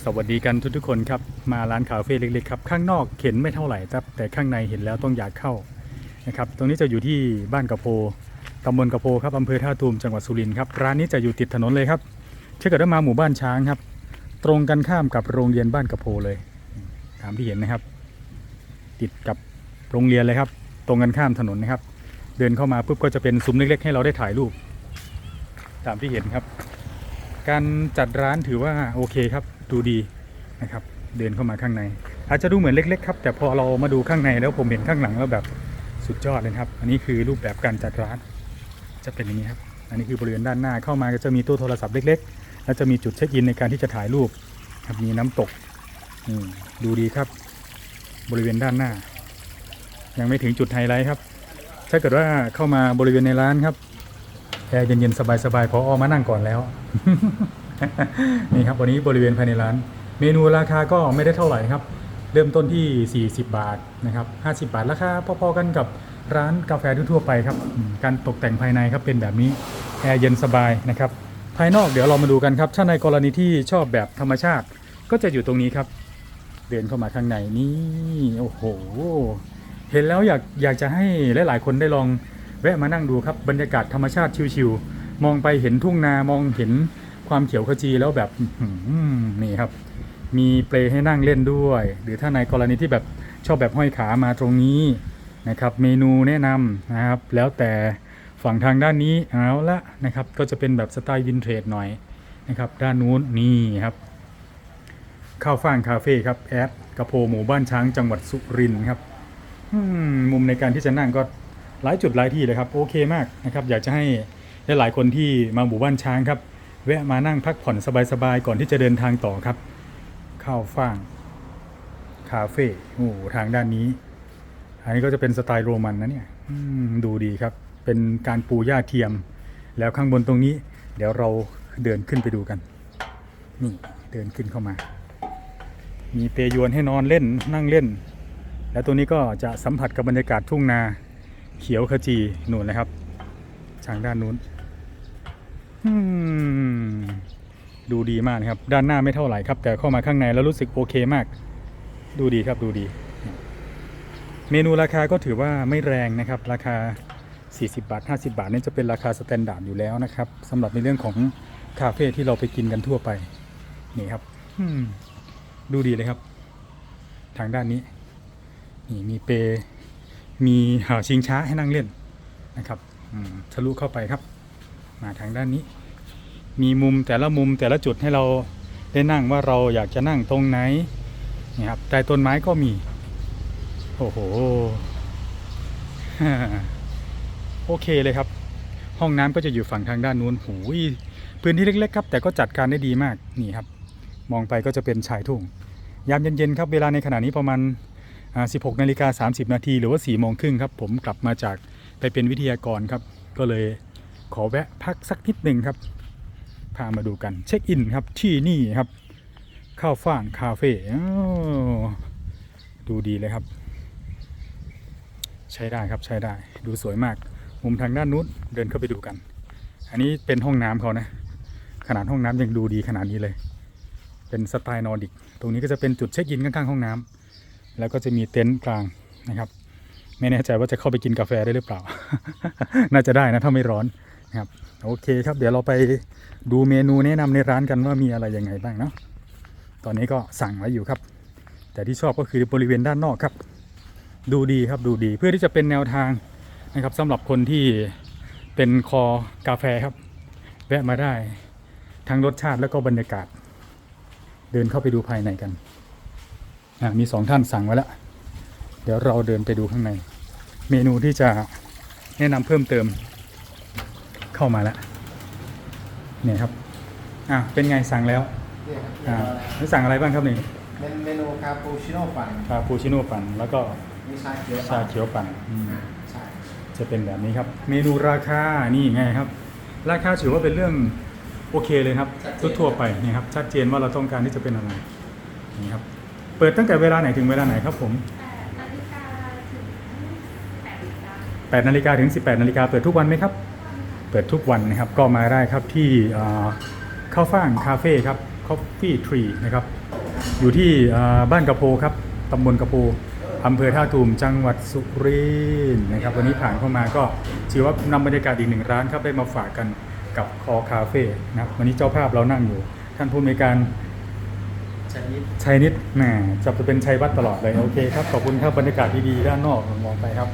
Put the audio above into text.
สวัสดีกันทุกๆคนครับ มาร้านคาเฟ่เล็กๆครับ ข้างนอกเข็นไม่เท่าไหร่ครับแต่ข้างในเห็นแล้วต้องอยากเข้านะครับตรงนี้จะอยู่ที่บ้านกระโพตำบลกระโพครับอำเภอท่าตูมจังหวัดสุรินทร์ครับร้านนี้จะอยู่ติดถนนเลยครับถ้าเกิดว่ามาหมู่บ้านช้างครับ ตรงกันข้ามกับโรงเรียนบ้านกระโพเลยตามที่เห็นนะครับ ติดกับโรงเรียนเลยครับ ตรงกันข้ามถนนนะครับ เดินเข้ามาปุ๊บก็จะเป็นซุ้มเล็กๆให้เราได้ถ่ายรูป ตามที่เห็นครับ การจัดร้านถือว่าโอเคครับ ดูดีนะครับ เดินเข้ามาข้างใน อาจจะดูเหมือนเล็กๆครับ แต่พอเรามาดูข้างในแล้วผมเห็นข้างหลังแล้วแบบสุดยอดเลยครับ อันนี้คือรูปแบบการจัดร้าน จะเป็นอย่างนี้ครับ อันนี้คือบริเวณด้านหน้าเข้ามาก็จะมีตู้โทรศัพท์เล็ก ๆ แล้วจะมีจุดเช็คอินในการที่จะถ่ายรูปครับมีน้ำตกดูดีครับ บริเวณด้านหน้า ยังไม่ถึงจุดไฮไลท์ครับ ถ้าเกิดว่าเข้ามาบริเวณในร้านครับ แอร์เย็นๆ สบายๆพอออมานั่งก่อนแล้ว นี่ครับวันนี้บริเวณภายในร้าน เมนูราคาก็ไม่ได้เท่าไหร่ครับ เริ่มต้นที่ 40 บาทนะครับ 50 บาทราคาพอๆกันกับร้านกาแฟทั่วๆไปครับ การตกแต่งภายในครับเป็นแบบนี้แอร์เย็นสบายนะครับ ภายนอกเดี๋ยวเรามาดูกันครับถ้าในกรณีที่ชอบแบบธรรมชาติก็จะอยู่ตรงนี้ครับ เดินเข้ามาข้างในนี่โอ้โห เห็นแล้วอยากอยากจะให้หลายๆ คนได้ลอง แวะมานั่งดูครับบรรยากาศธรรมชาติชิวๆมองไปเห็นทุ่งนามองเห็นความเขียวขจีแล้วแบบนี่ครับ มีเปลให้นั่งเล่นด้วย หรือถ้าในกรณีที่แบบชอบแบบห้อยขามาตรงนี้นะครับ เมนูแนะนำนะครับ แล้วแต่ฝั่งทางด้านนี้เอาละนะครับ ก็จะเป็นแบบสไตล์วินเทจหน่อยนะครับ ด้านนู้นนี่ครับข้าวฟ่างคาเฟ่ครับแอดกระโพหมู่บ้านช้างจังหวัดสุรินทร์ครับมุมในการที่จะนั่งก็ หลายจุดหลายที่เลยครับโอเคมากนะครับอยากจะให้หลายๆคนที่มาหมู่บ้านช้างครับแวะมานั่งพักผ่อนสบายๆก่อนที่จะเดินทางต่อครับ ข้าวฟ่างคาเฟ่โอ้ทางด้านนี้ อันนี้ก็จะเป็นสไตล์โรมันนะเนี่ยดูดีครับ เป็นการปูหญ้าเทียม แล้วข้างบนตรงนี้ เดี๋ยวเราเดินขึ้นไปดูกัน นี่เดินขึ้นเข้ามา มีเปยวนให้นอนเล่นนั่งเล่น แล้วตัวนี้ก็จะสัมผัสกับบรรยากาศทุ่งนา เขียวขจีหนู่นเลยครับทางด้านนู้นดูดีมากนะครับ ด้านหน้าไม่เท่าไหร่ครับ แต่เข้ามาข้างในแล้วรู้สึกโอเคมาก ดูดีครับดูดี เมนูราคาก็ถือว่าไม่แรงนะครับ ราคา 40 บาท 50 บาทนี่จะเป็นราคาสแตนดาร์ดอยู่แล้วนะครับสำหรับในเรื่องของคาเฟ่ที่เราไปกินกันทั่วไป นี่ครับดูดีเลยครับ ทางด้านนี้ นี่มีเปร มีหาชิงช้าให้นั่งเล่นนะครับทะลุเข้าไปครับ มาทางด้านนี้ มีมุมแต่ละมุมแต่ละจุดให้เราได้นั่งว่าเราอยากจะนั่งตรงไหนนี่ครับใต้ต้นไม้ก็มี โอ้โหโอเคเลยครับ ห้องน้ำก็จะอยู่ฝั่งทางด้านนู้นหูยพื้นที่เล็ก ๆ ครับ แต่ก็จัดการได้ดีมากนี่ครับ มองไปก็จะเป็นชายทุ่ง ยามเย็นๆครับเวลาในขณะนี้ประมาณ 16นาฬิกา30 นาทีหรือว่า4โมงครึ่งครับ ผมกลับมาจากไปเป็นวิทยากรครับ ก็เลยขอแวะพักสักนิดหนึ่งครับ พามาดูกันเช็คอินครับที่นี่ครับ ข้าวฟ่างคาเฟ่ดูดีเลยครับ ใช้ได้ครับใช้ได้ดูสวยมาก มุมทางด้านนู้นเดินเข้าไปดูกัน อันนี้เป็นห้องน้ำเขานะ ขนาดห้องน้ำยังดูดีขนาดนี้เลย เป็นสไตล์นอร์ดิก ตรงนี้ก็จะเป็นจุดเช็คอินข้างๆห้องน้ำ แล้วก็จะมีเต็นท์กลางนะครับ ไม่แน่ใจว่าจะเข้าไปกินกาแฟได้หรือเปล่า น่าจะได้นะถ้าไม่ร้อนนะครับโอเคครับเดี๋ยวเราไปดูเมนูแนะนำในร้านกันว่ามีอะไรยังไงบ้างเนาะตอนนี้ก็สั่งไว้อยู่ครับ แต่ที่ชอบก็คือบริเวณด้านนอกครับ ดูดีครับดูดีเพื่อที่จะเป็นแนวทางนะครับสำหรับคนที่เป็นคอกาแฟครับ แวะมาได้ทั้งรสชาติแล้วก็บรรยากาศ เดินเข้าไปดูภายในกัน มีสองท่านสั่งไว้แล้ว เดี๋ยวเราเดินไปดูข้างใน เมนูที่จะแนะนำเพิ่มเติมเข้ามาแล้วเนี่ยครับอะเป็นไงสั่งแล้วเนี่ยครับอ่าแล้วสั่งอะไรบ้างครับนี่เป็นเมนูคาปูชิโน่ปั่นคาปูชิโน่ปั่นแล้วก็มีชาเขียวชาเขียวปั่นอืม ใช่จะเป็นแบบนี้ครับ เมนูราคานี่ไงครับ ราคาถือว่าเป็นเรื่องโอเคเลยครับทั่วๆไปนี่ครับชัดเจนว่าเราต้องการที่จะเป็นอะไรนี่ครับเปิดตั้งแต่เวลาไหนถึงเวลาไหนครับผม8นาฬิกาถึง 18นาฬิกาเปิดทุกวันไหมครับ เปิดทุกวันนะครับ ก็มาได้ครับที่เข้าวฟ่างคาเฟ่ครับ Coffee Tree นะครับ อยู่ที่บ้านกระโพครับตำบลกระโพอำเภอท่าตูมจังหวัดสุรินทร์นะครับ วันนี้ผ่านเข้ามาก็ถือว่านำบรรยากาศอีกหนึ่งร้านครับได้มาฝากกันกับคอคาเฟ่นะครับวันนี้เจ้าภาพเรานั่งอยู่ ท่านผู้อำนวยการ ชนิดชัยนิดแหมจะเป็นชัยวัดตลอดเลย โอเคครับ ขอบคุณครับบรรยากาศดีๆด้านนอกมองไปครับ